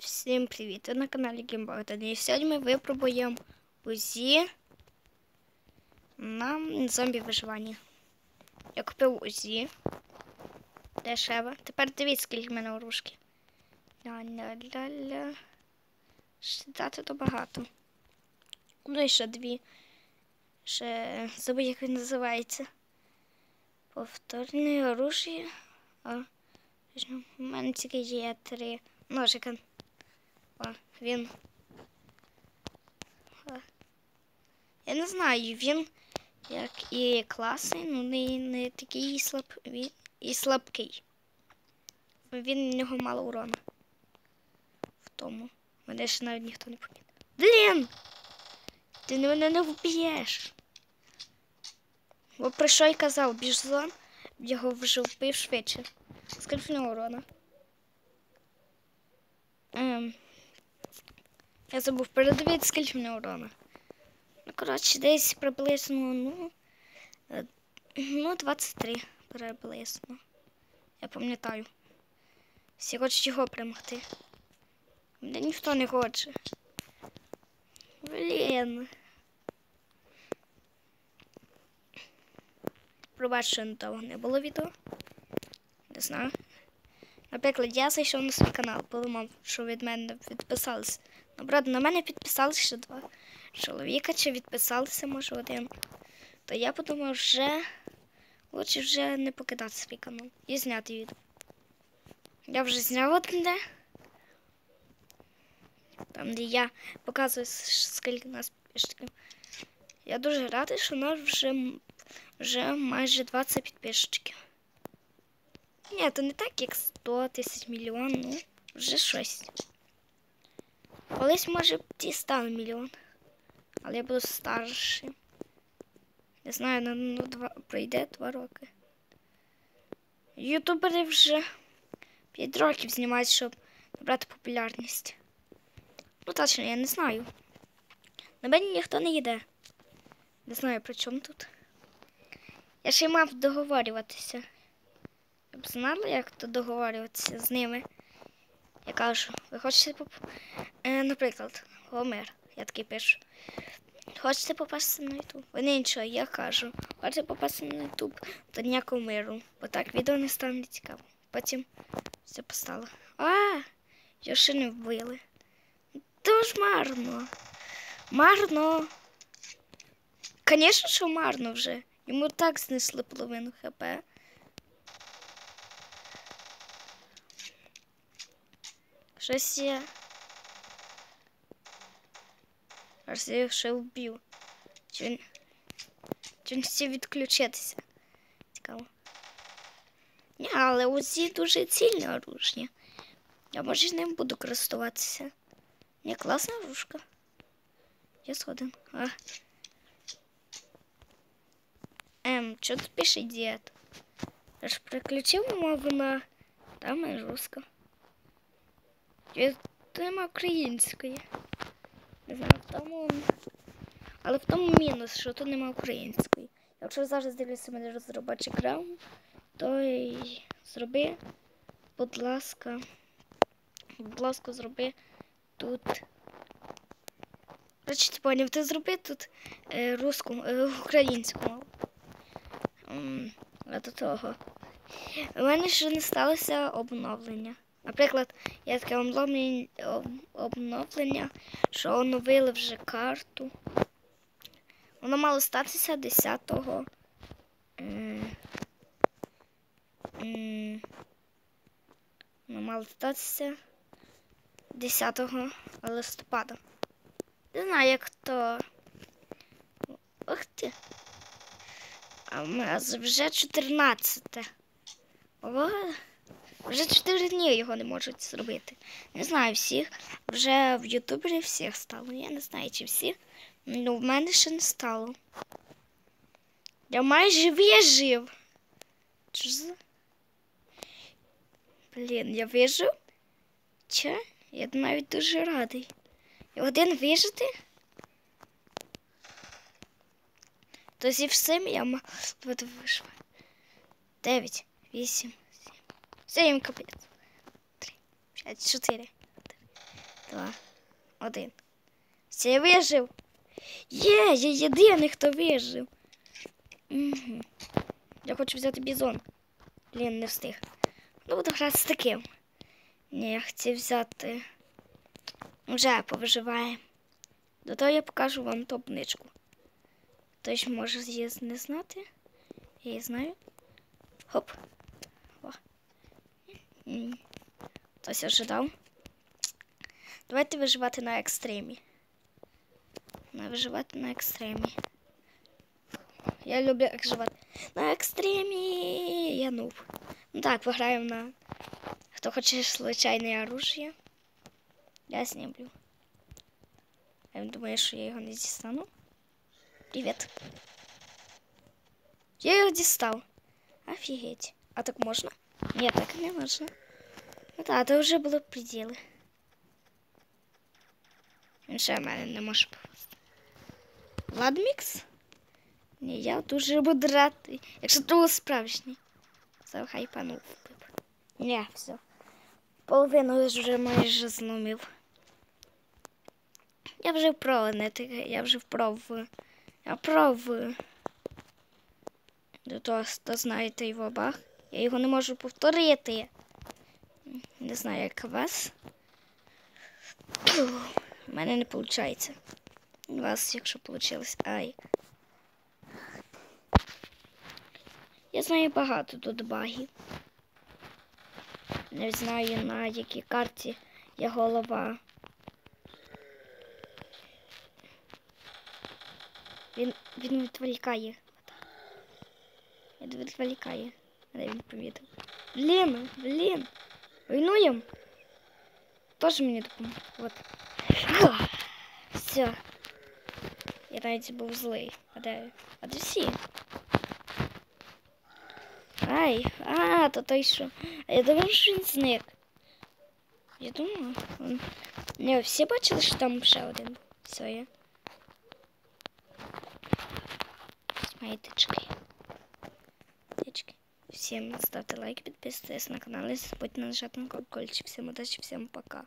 Всім привіт! Ви на каналі Гімбогдан. І сьогодні ми випробуємо УЗІ на зомбі виживання. Я купив УЗІ. Дешево. Тепер дивіться, скільки в мене оружки. Ля-ля-ля-ля. Дати то багато. Ну і ще дві. Ще забудь, як він називається. Повторне оружие. У мене тільки є три ножика. О, він. Я не знаю, він як і класний, ну не, не такий слаб, він, і слабкий. Він в нього мало урона. В тому. Мене ще навіть ніхто не помітив. Блін! Ти мене не вб'єш. Бо про що й казав, біжзон його вже вбив швидше. Скільки в нього урона? Ем, я забув передивити, скільки нього урона. Ну, коротше, десь приблизно, ну, е, ну, 23 приблизно. Я пам'ятаю. Всі хочуть його перемогти. Мене ніхто не хоче. Блін. Пробач, що на того не було відео. Не знаю. Наприклад, я зайшов на свій канал, подумав, що від мене відписалися. Правда, на мене підписалися ще два чоловіка, чи відписалися, може, один. То я подумав, вже лучше вже не покидати свій канал і зняти відео. Я вже зняв одне. Там, де я показую, скільки нас підписчиків. Я дуже радий, що у нас вже, вже майже 20 підписчиків. Ні, то не так, як 100 тисяч мільйон, ну, вже щось. Колись, може, ті стане мільйон. Але я буду старшим. Не знаю, ну, ну два, пройде два роки. Ютубери вже 5 років знімають, щоб набрати популярність. Ну, точно, я не знаю. На мене ніхто не йде. Не знаю, при чому тут. Я ще й мав договорюватися. Я б знала, як то договорюватися з ними. Я кажу, ви хочете поп... Е, наприклад, Гомер, я такий пишу. Хочете попасти на Ютуб? Вони нічого, я кажу, хочете попасти на Ютуб, то ніякого миру, бо так відео не стане цікаво. Потім все постало. А, його ще не вбили. Тож марно. Марно. Звісно, що марно вже. Йому так знесли половину ХП. Щось я. Аж я їх ще вбив. Чи він. Чи він хотів відключитися? Цікаво. Ні, але УЗІ дуже цільне оружие. Я може з ним буду користуватися. Ні, класна оружка. Я згоден. А. Ем, що тут пише дід? Я ж переключив мову на там і руска. Тут нема української. Не знаю, в тому. Але в тому мінус, що тут нема української. Якщо зараз дивлюся мене розробочий грам, то й зроби, будь ласка, будь ласка, зроби тут. Значить, поняв, ти зроби тут е, руску, е, українську мову. До того. У мене ще не сталося обновлення. Наприклад, є таке обновлення, що оновили вже карту. Воно мало статися 10-го. Воно мало статися 10 листопада. Не знаю, як то. Ух ти. А вже 14. Ого. Вже 4 дні його не можуть зробити. Не знаю всіх. Вже в Ютубері всіх стало. Я не знаю, чи всіх. Ну, в мене ще не стало. Я майже вижив. Що за? Блін, я вижив? Че? Я навіть дуже радий. І один вижити? То зі всім я буду вижив. Дев'ять, вісім. Сім капець. Три, п'ять, чотири, два, один. Все, я вижив. Є, я єдиний, хто вижив. Угу. Я хочу взяти бізон. Блін, не встиг. Ну, буду грати з таким. Ні, я хотів взяти. Вже повиживаємо. До того я покажу вам топничку. Хтось може її не знати. Я її знаю. Хоп. Хтось ожидав. Давайте виживати на екстремі. На виживати на екстремі. Я люблю виживати на екстремі. Я нуб. Ну так, пограємо на. Хто хоче случайне оружие. Я знімлю. Я думаю, що я його не дістану. Привіт. Я його дістав. Офігеть. А так можна? Ні, так не можна. Ну так, це вже було приділи. Він ще в мене не може попасти. Владмікс? Ні, я дуже буду радий. Якщо то справжній. Захайпанув. Ні, все. Половину вже майже зломив. Я вже вправо не я вже вправо. Я вправо. До того, хто знаєте його баг. Я його не можу повторити. Не знаю, як вас. У мене не виходить. У вас, якщо вийшло. Ай. Я знаю багато тут багів. Не знаю на якій карті є голова. Він, він відволікає. Він відволікає. Але він помітив. Блін, блін. Руйнуємо. Тоже мені допомог. Вот. Все. Я навіть був злий. А де? А де всі? Ай, а, то той що. А я думав, що він зник. Я думала. Он... Не, всі бачили, що там ще один був. Все, я. Мої тички. Тички. Всем ставьте лайки, подписывайтесь на канал, не забудьте нажать на колокольчик. Всем удачи, всем пока.